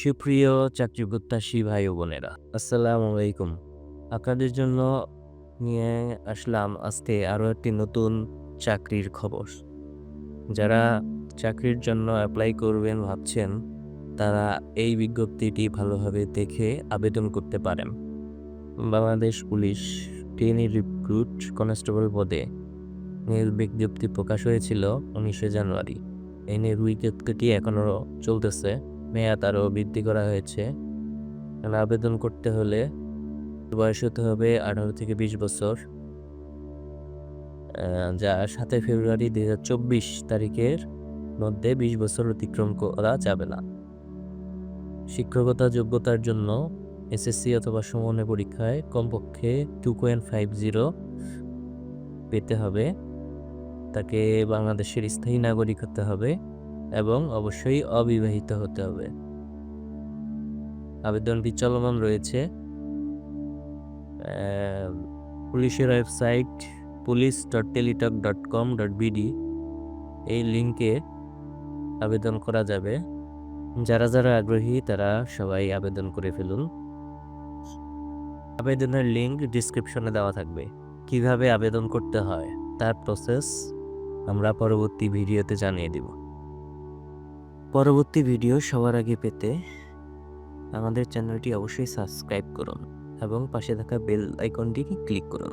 সুপ্রিয় চাকরি প্রত্যাশী ভাই ও বোনেরা, আসসালামু আলাইকুম। আপনাদের জন্য নিয়ে আসলাম আজকে আরও একটি নতুন চাকরির খবর। যারা চাকরির জন্য অ্যাপ্লাই করবেন ভাবছেন, তারা এই বিজ্ঞপ্তিটি ভালোভাবে দেখে আবেদন করতে পারেন। Bangladesh police trainee recruit constable পদে নিয়োগ বিজ্ঞপ্তি প্রকাশ হয়েছিল উনিশে জানুয়ারি। এই নিয়োগ বিজ্ঞপ্তিটি এখনও চলতেছে। মেয়াদ আরও বৃদ্ধি করা হয়েছে। আবেদন করতে হলে বয়স হতে হবে আঠারো থেকে বিশ বছর। যা সাতই ফেব্রুয়ারি দুই হাজার চব্বিশ তারিখের মধ্যে বিশ বছর অতিক্রম করা যাবে না। শিক্ষকতা যোগ্যতার জন্য এসএসসি অথবা সমন্বয় পরীক্ষায় কমপক্ষে টু পয়েন্ট ফাইভ জিরো পেতে হবে। তাকে বাংলাদেশের স্থায়ী নাগরিক হতে হবে। এবং অবশ্যই অবিবাহিত হতে হবে। আবেদনটি চলমান রয়েছে পুলিশের website police dot Teletalk dot com dot BD. এই লিঙ্কে আবেদন করা যাবে। যারা যারা আগ্রহী তারা সবাই আবেদন করে ফেলুন। আবেদনের লিঙ্ক ডিসক্রিপশনে দেওয়া থাকবে। কীভাবে আবেদন করতে হয় তার প্রসেস আমরা পরবর্তী ভিডিওতে জানিয়ে দিব। পরবর্তী ভিডিও সবার আগে পেতে আমাদের চ্যানেলটি অবশ্যই সাবস্ক্রাইব করুন এবং পাশে থাকা বেল আইকনটি ক্লিক করুন।